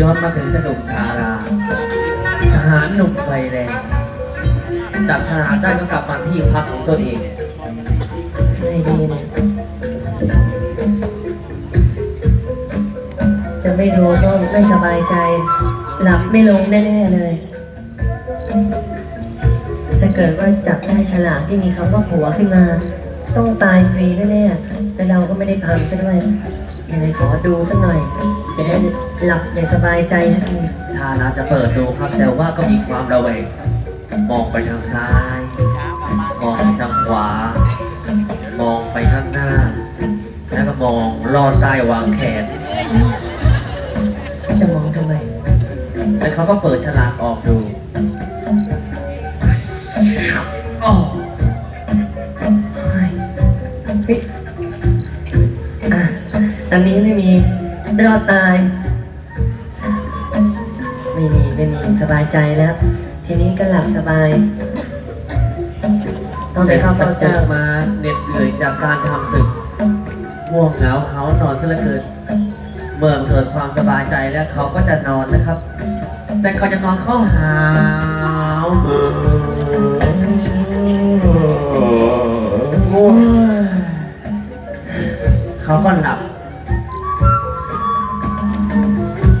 ย้อนมาถึงจะหนุ่มทารา ทหารหนุ่มไฟแรง จับฉลากได้ก็กลับมาที่พักของตัวเอง ไม่ดีนะ จะไม่ดูก็ไม่สบายใจ หลับไม่ลงแน่ๆเลย จะเกิดว่าจับได้ฉลากที่มีคำว่าผัวขึ้นมา ต้องตายฟรีแน่ๆแต่เราก็ไม่ได้ทำซะด้วย ยังไงขอดูสักหน่อย จะได้หลับอย่างสบายใจสักทีทาราจะเปิดดูครับ แต่ว่าก็มีความระแวงมองไปทางซ้าย มองไปทางขวา มองไปข้างหน้า แล้วก็มองลอดใต้วางแขน จะมองทำไมแล้วเขาก็เปิดฉลากออกดู อันนี้ไม่มีรอดตาย ไม่มีไม่มีสบายใจแล้ว ทีนี้ก็หลับสบาย ต้องเสไปร็จเข้าจากเฝ้าศึเจ้ากมาเหน็ดเหนื่อยจากการทำศึกง่วงเหงาเขานอนซะเหลือเกินเมื่อมันเกิดความสบายใจแล้วเขาก็จะนอนนะครับ แต่ก่อนจะนอนเขาหาวง่วงเขาก็หลับ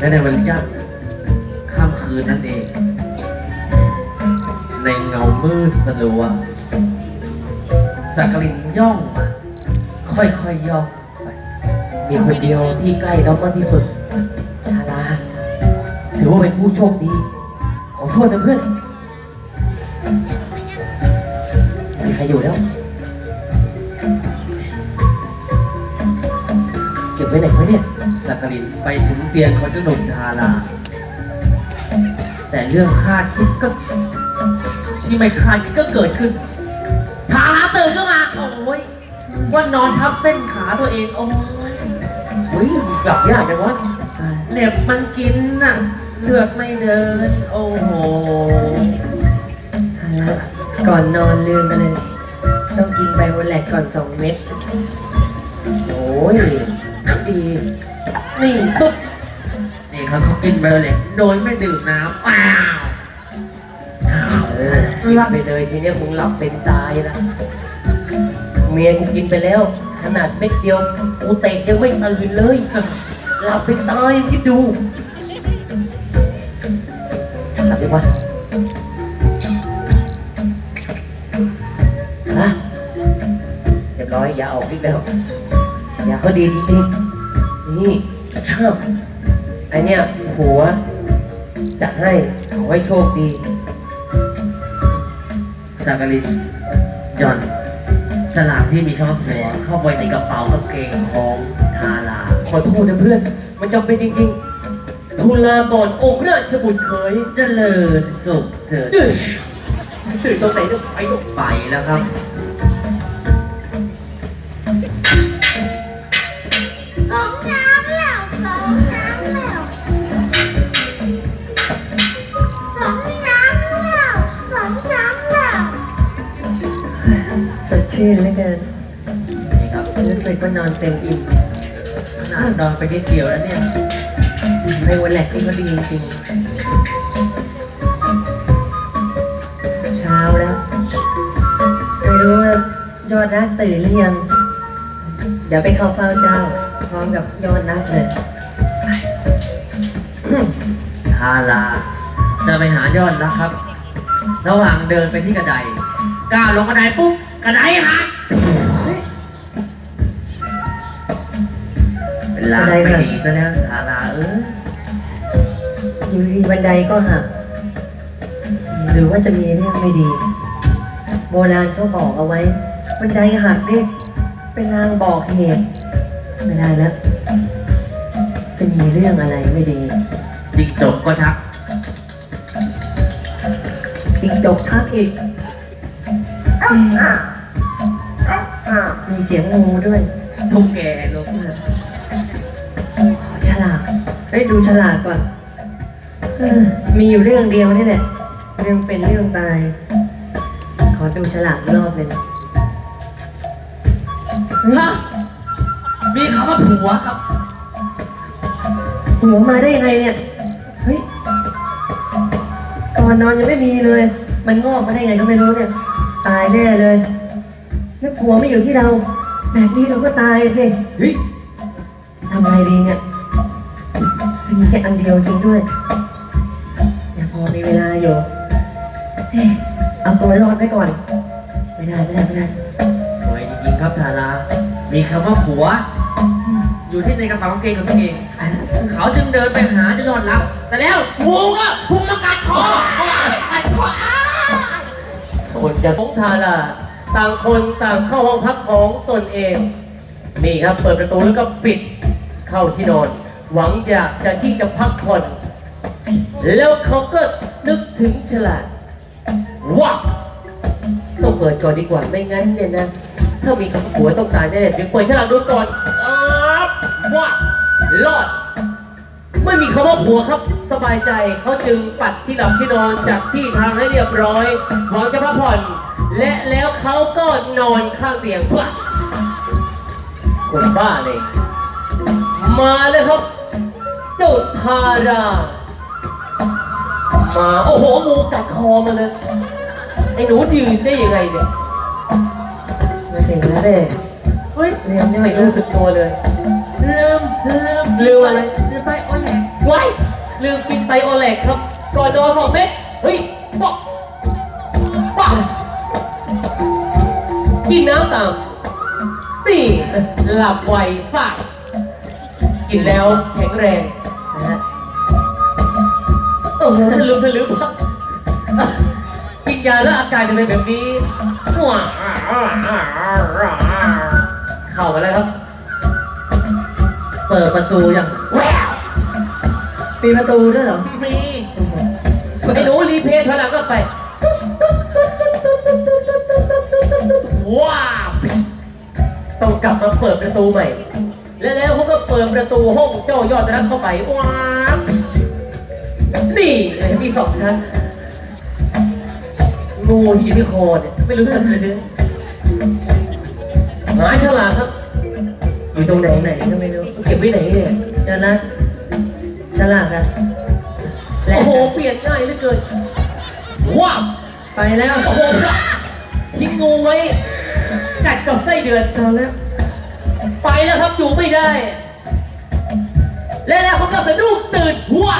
และในวันย่ำค่ำคืนนั่นเอง ในเงามืดสลัวสักลินย่องมาค่อยๆยย่องไปมีคนเดียวที่ใกล้เรามากที่สุดทาราถือว่าเป็นผู้โชคดี ขอโทษนะเพื่อนม่มีใครอยู่แล้ว เก็บไว้ไหนไว้เนี่ย สักกลินไปถึงเตียงของเจ้าหนุ่มทาราแต่เรื่องคาดคิดก็ ที่ไม่คาดคิดก็เกิดขึ้น ทาราตื่นขึ้นมาโอ้ยว่านอนทับเส้นขาตัวเองโอ้ยเฮ้ยกลับยากจังวะเหน็บมันกินน่ะเลือดไม่เดิน โอ้โหเอาละก่อนนอนลืมไปเลย ต้องกินไบโอแลกก่อนสองเม็ด โอ้ยดี นี่ปุ๊บนี่เขาเขากินไปเลยโดยไม่ดื่มน้ำว้าวเออกินไปเลยทีเนี้ยมึงหลับเป็นตายนะเมียกูกินไปแล้ว ขนาดเม็ดเดียวกูเตะยังไม่ตื่นเลยหลับเป็นตายคิดดูหลับดีกว่าฮะเรียบร้อยอย่าออกอีกแล้วอย่าเขาดีจริงๆ นี่ชอบไอเนี้ยหัว จะให้ขอให้โชคดีสักกลินจอนสลากที่มีคำว่าผัวเข้าไปในกระเป๋ากางเกงของทาราขอโทษนะเพื่อน มันจำเป็นจริงๆทูลลาก่อนองค์ราชบุตรเคยเจริญสุขเถิดตื่นตื่นตรงไหนเนี่ยไปลูกไปแล้วครับ ชื่นเหลือเกินนี่ครับรู้สึกว่านอนเต็มอิ่มขนาดนอนไปนิดเดียวแล้วเนี่ยในวันแรกที่ก็ดีจริงๆเช้าแล้วไม่รู้ว่ายอดรักตื่นหรือยัง เดี๋ยวไปเข้าเฝ้าเจ้า พร้อมกับยอดรักเลยทาราจะไปหายอดรักครับ ระหว่างเดินไปที่กระไดก้าวลงกระไดปุ๊บ กระไดหักเป็นลางไม่ดีซะแล้วทาราเอออยู่ดีบันไดก็หัก หรือว่าจะมีเรื่องไม่ดี โบราณเขาบอกเอาไว้ บันไดหักนี่เป็นลางบอกเหตุไม่ได้แล้ว จะมีเรื่องอะไรไม่ดีจิงจกก็ทักจริงจกทักอีกเอ๊ะมีเสียงงูด้วย ทุกแกลงมาฉลากเอ้ยดูฉลากก่อนเออมีอยู่เรื่องเดียวนี่แหละ เรื่องเป็นเรื่องตาย ขอดูฉลากอีกรอบหนึ่งฮะมีคำว่าผัวครับ หัวมาได้ยังไงเนี่ย เฮ้ยก่อนนอนยังไม่มีเลย มันงอกมาได้ไงก็ไม่รู้เนี่ย ตายแน่เลย แล้วผัวไม่อยู่ที่เรา แบบนี้เราก็ตายสิเฮ้ยทำไงดีเนี่ยมันมีแค่อันเดียวจริงด้วยยังพอมีเวลาอยู่เฮ้ยเอาตัวรอดไว้ก่อน ไม่ได้ไม่ได้ไม่ได้สวยจริงๆครับทารา มีคำว่าผัว อยู่ที่ในกระเป๋ากางเกงของตัวเองเขาจึงเดินไปหาจะนอนรับ แต่แล้วงูก็พุ่งมากัดคอกัดคออ้าคนจะสงทารา ต่างคนต่างเข้าห้องพักของตนเอง นี่ครับเปิดประตูแล้วก็ปิดเข้าที่นอน หวังอยากจะที่จะพักผ่อน แล้วเขาก็นึกถึงฉลาดว่าต้องเปิดก่อนดีกว่าไม่งั้นเนี่ยนะ ถ้ามีคำผัวต้องตายแน่เดี๋ยวเปิดฉลาดดูก่อนอ๊บว่ารอด ไม่มีคำว่าผัวครับ สบายใจเขาจึงปัดที่หลับที่นอนจากที่ทางให้เรียบร้อย หวังจะพักผ่อน และแล้วเขาก็นอนข้างเตียงพวะคนบ้าเลย มาเลยครับ เจ้าทารา มา โอ้โหงูกัดคอมาเลย ไอ้หนูยืนได้ยังไงเนี่ยมาถึงแล้วเด้เฮ้ยเรียนยังไม่รู้สึกตัวเลย ลืม ลืม ลืมอะไร ลืมไปโอแหลกไว้ ลืมกินไบโอแลกครับ ก่อนนอนสองเม็ด กินน้ำตามตีหลับไวปากกินแล้วแข็งแรงนะฮะเออทะลึ่งทะลึ่งครับอะกินยาแล้วอาการจะเป็นแบบนี้ว้าวเข้ามาแล้วครับ เปิดประตูยังแววมีประตูด้วยเหรอมีไอ้หนูรีเพลย์ถอยหลังก็ไป กลับมาเปิดประตูใหม่ แล้วแล้วเขาก็เปิดประตูห้องเจ้ายอดรักเข้าไปว้าวนี่ไอ้มีสองชั้นงูที่อยู่ที่คอเนี่ยไม่รู้สึกเลยเนี่ยหมาฉลาดครับ อยู่ตรงไหนไหนก็ไม่รู้เก็บไว้ไหนเนี่ยเดี๋ยวนะฉลาดอะโอ้โหเปลี่ยนง่ายเหลือเกินว้าวไปแล้วโอ้โหทิ้งงูไว้กัดกับไส้เดือนเอาแล้ว ไปแล้วครับอยู่ไม่ได้ และแล้วเขาก็สะดุ้งตื่นหัว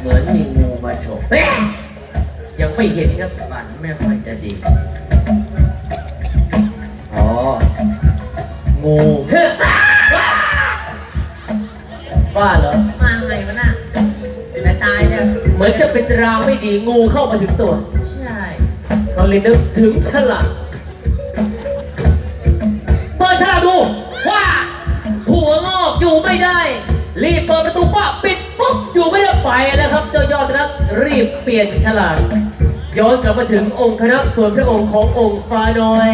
เหมือนมีงูมาฉกแม่ยังไม่เห็นครับฝันไม่ค่อยจะดี อ๋อ งูเฮ้ยบ้าเหรอ มาไงวะน่ะจะตายเนี่ยเหมือนจะเป็นรางไม่ดีงูเข้ามาถึงตัว ใช่ เขาเลยนึกถึงฉลาด อยู่ไม่ได้ รีบเปิดประตูปั๊บปิดปุ๊บอยู่ไม่ได้ไปแล้วครับ เจ้ายอดรักรีบเปลี่ยนฉลากย้อนกลับมาถึงองค์คณะส่วนพระองค์ขององค์ฟ้าน้อย